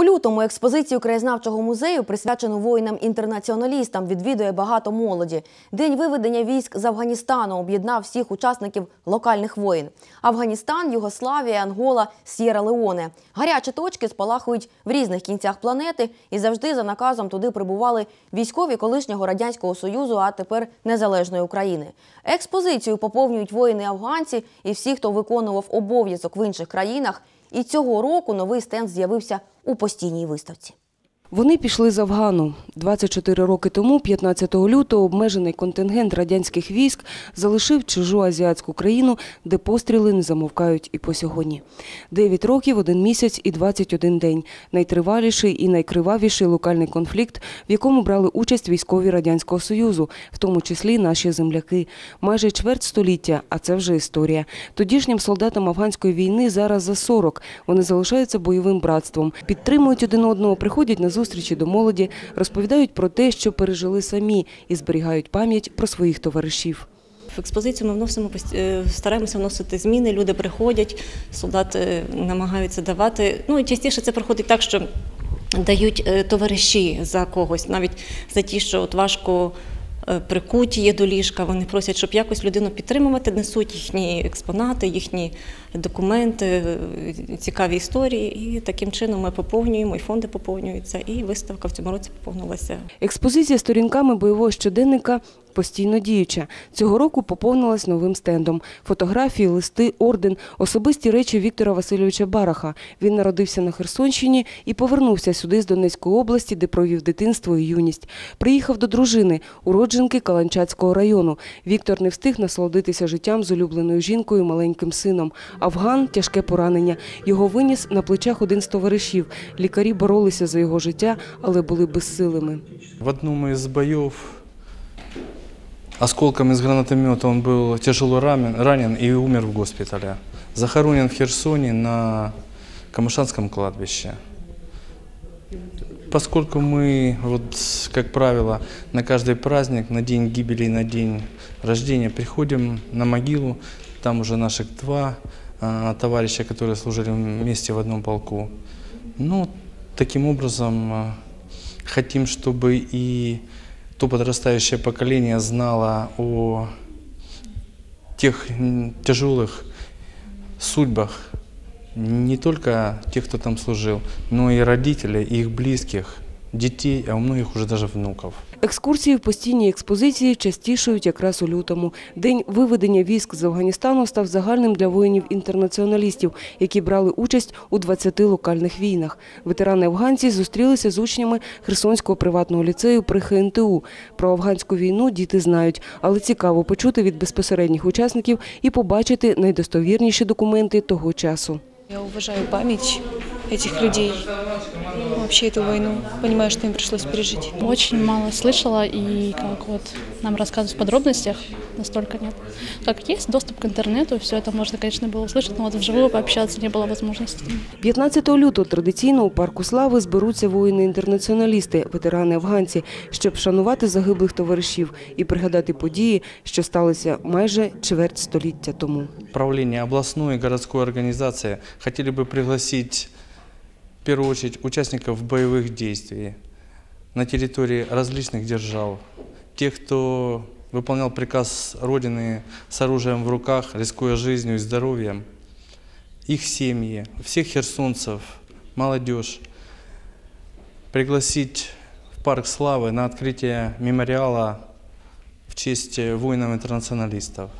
У лютому експозицію краєзнавчого музею, присвячену воїнам-інтернаціоналістам, відвідує багато молоді. День виведення військ з Афганістану об'єднав всіх учасників локальних воїн. Афганістан, Югославія, Ангола, Сєра Леоне. Гарячі точки спалахують в різних кінцях планети і завжди за наказом туди прибували військові колишнього радянського союзу, а тепер незалежної України. Експозицію поповнюють воїни-афганці і всі, хто виконував обов'язок в інших країнах. І цього року новий стенд з'явився у постійній виставці. Вони пішли з Афгану. 24 роки тому, 15 лютого, обмежений контингент радянських військ залишив чужу азіатську країну, де постріли не замовкають і по сьогодні. 9 років, один місяць і 21 день. Найтриваліший і найкривавіший локальний конфлікт, в якому брали участь військові Радянського Союзу, в тому числі наші земляки. Майже чверть століття, а це вже історія. Тодішнім солдатам афганської війни зараз за 40. Вони залишаються бойовим братством, підтримують один одного, приходять на зустрічі до молоді, розповідають про те, що пережили самі, і зберігають пам'ять про своїх товаришів. В експозицію ми вносимо е, стараємося вносити зміни. Люди приходять, солдати намагаються давати. Ну і частіше це проходить так, що дають е, товариші за когось, навіть за ті, що от важко. Е, Прикуті є до ліжка, вони просять, щоб якось людину підтримувати, несуть їхні експонати, їхні документи, е, цікаві історії. І таким чином ми поповнюємо, і фонди поповнюються, і виставка в цьому році поповнилася Експозиція сторінками бойового щоденника постійно діюча. Цього року поповнилась новим стендом. Фотографії, листи, орден, особисті речі Віктора Васильовича Бараха. Він народився на Херсонщині і повернувся сюди з Донецької області, де провів дитинство і юність. Приїхав до дружини, уродженки Каланчацького району. Віктор не встиг насолодитися життям з улюбленою жінкою, маленьким сином. Афган – тяжке поранення. Його виніс на плечах один з товаришів. Лікарі боролися за його життя, але були безсилими. В одном из боев осколком из гранатомета он был тяжело ранен, ранен и умер в госпитале. Захоронен в Херсоне на Камышанском кладбище. Поскольку мы, вот, как правило, на каждый праздник, на день гибели, на день рождения приходим на могилу, там уже наших два а, товарища, которые служили вместе в одном полку. Ну, таким образом а, хотим, чтобы и то подрастающее поколение знало о тех тяжелых судьбах не только тех, кто там служил, но и родителей, и их близких, детей, а у многих уже даже внуков. Екскурсії в постійній експозиції частішають якраз у лютому. День виведення військ з Афганістану став загальним для воїнів-інтернаціоналістів, які брали участь у 20 локальних війнах. Ветерани-афганці зустрілися з учнями Херсонського приватного ліцею при ХНТУ. Про афганську війну діти знають, але цікаво почути від безпосередніх учасників і побачити найдостовірніші документи того часу. Я уважаю память этих людей, вообще эту войну. Понимаю, что им пришлось пережить. Очень мало слышала, и как вот нам рассказывают в подробностях, настолько нет. Как есть доступ к интернету, все это можно, конечно, было услышать, но вот вживую пообщаться не было возможности. 15 лютого традиційно у парку слави зберуться воїни-інтернаціоналісти, ветерани-афганці, щоб вшанувати загиблих товаришів і пригадати події, що сталися майже чверть століття тому. Правление областной и городской организации хотели бы пригласить, в первую очередь, участников боевых действий на территории различных держав, тех, кто выполнял приказ Родины с оружием в руках, рискуя жизнью и здоровьем, их семьи, всех херсонцев, молодежь, пригласить в Парк Славы на открытие мемориала в честь воинов-интернационалистов.